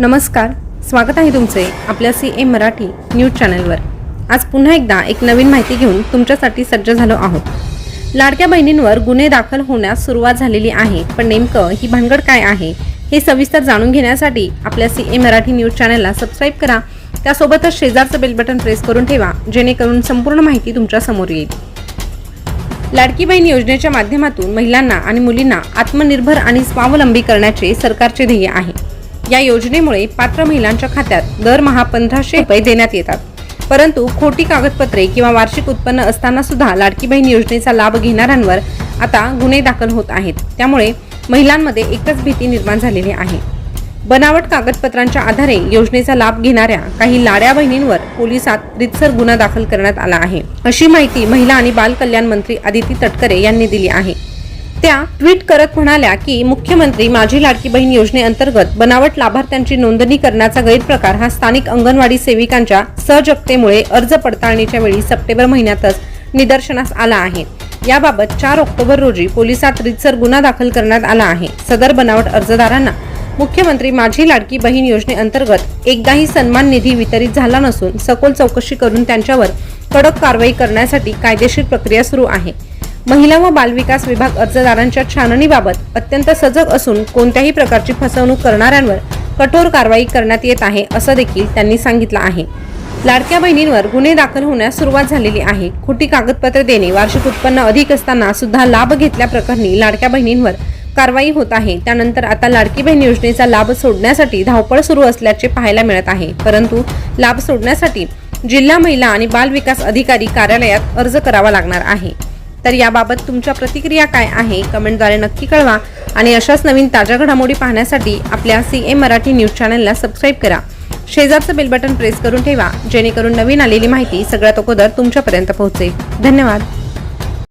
नमस्कार स्वागत आहे तुमचे आपल्या सी ए मराठी न्यूज चॅनलवर. आज पुन्हा एकदा एक नवीन माहिती घेऊन तुमच्यासाठी सज्ज झालो आहोत. लाडक्या बहिणींवर गुन्हे दाखल होण्यास सुरुवात झालेली आहे पण नेमकं ही भानगड काय आहे हे सविस्तर जाणून घेण्यासाठी आपल्या सी ए मराठी न्यूज चॅनलला सबस्क्राईब करा. त्यासोबतच शेजारचं बेल बटन प्रेस करून ठेवा जेणेकरून संपूर्ण माहिती तुमच्यासमोर येईल. लाडकी बहीण योजनेच्या माध्यमातून महिलांना आणि मुलींना आत्मनिर्भर आणि स्वावलंबी करण्याचे सरकारचे ध्येय आहे. या योजनेमुळे पात्र महिलांच्या खात्यात दरमहा पंधराशे रुपये देण्यात येतात. परंतु खोटी कागदपत्रे किंवा वार्षिक उत्पन्न असताना सुद्धा लाडकी बहीण योजनेचा लाभ घेणाऱ्यांवर आता गुन्हे दाखल होत आहेत. त्यामुळे महिलांमध्ये एकच भीती निर्माण झालेली आहे. बनावट कागदपत्रांच्या आधारे योजनेचा लाभ घेणाऱ्या काही लाड्या बहिणींवर पोलिसात रितसर गुन्हा दाखल करण्यात आला आहे. अशी माहिती महिला आणि बाल कल्याण मंत्री आदिती तटकरे यांनी दिली आहे. त्या ट्विट करत म्हणाल्या की मुख्यमंत्री माझी लाडकी बहीण योजनेअंतर्गत बनावट लाभार्थ्यांची नोंदणी करण्याचा गैरप्रकार हा स्थानिक अंगणवाडी सेविकांच्या सजगतेमुळे अर्ज पडताळणीच्या वेळी सप्टेंबर महिन्यातच निदर्शनास आला आहे. याबाबत चार ऑक्टोबर रोजी पोलिसात रितसर गुन्हा दाखल करण्यात आला आहे. सदर बनावट अर्जदारांना मुख्यमंत्री माझी लाडकी बहीण योजनेअंतर्गत एकदाही सन्मान निधी वितरित झाला नसून सखोल चौकशी करून त्यांच्यावर कडक कारवाई करण्यासाठी कायदेशीर प्रक्रिया सुरू आहे. महिला व बालविकास विभाग अर्जदारांच्या छाननीबाबत अत्यंत सजग असून कोणत्याही प्रकारची फसवणूक करणाऱ्यांवर कठोर कारवाई करण्यात येत आहे असं देखील त्यांनी सांगितलं आहे. लाडक्या बहिणींवर गुन्हे दाखल होण्यास सुरुवात झालेली आहे. खोटी कागदपत्रे देणे वार्षिक उत्पन्न अधिक असताना सुद्धा लाभ घेतल्याप्रकरणी लाडक्या बहिणींवर कारवाई होत आहे. त्यानंतर आता लाडकी बहीण योजनेचा लाभ सोडण्यासाठी धावपळ सुरू असल्याचे पाहायला मिळत आहे. परंतु लाभ सोडण्यासाठी जिल्हा महिला आणि बाल विकास अधिकारी कार्यालयात अर्ज करावा लागणार आहे. तर याबाबत तुमच्या प्रतिक्रिया काय आहे कमेंटद्वारे नक्की कळवा. आणि अशाच नवीन ताज्या घडामोडी पाहण्यासाठी आपल्या सी ए मराठी न्यूज चॅनलला सबस्क्राईब करा. शेजारचं बेल बटन प्रेस करून ठेवा जेणेकरून नवीन आलेली माहिती सगळ्यात अगोदर तुमच्यापर्यंत पोहोचेल. धन्यवाद.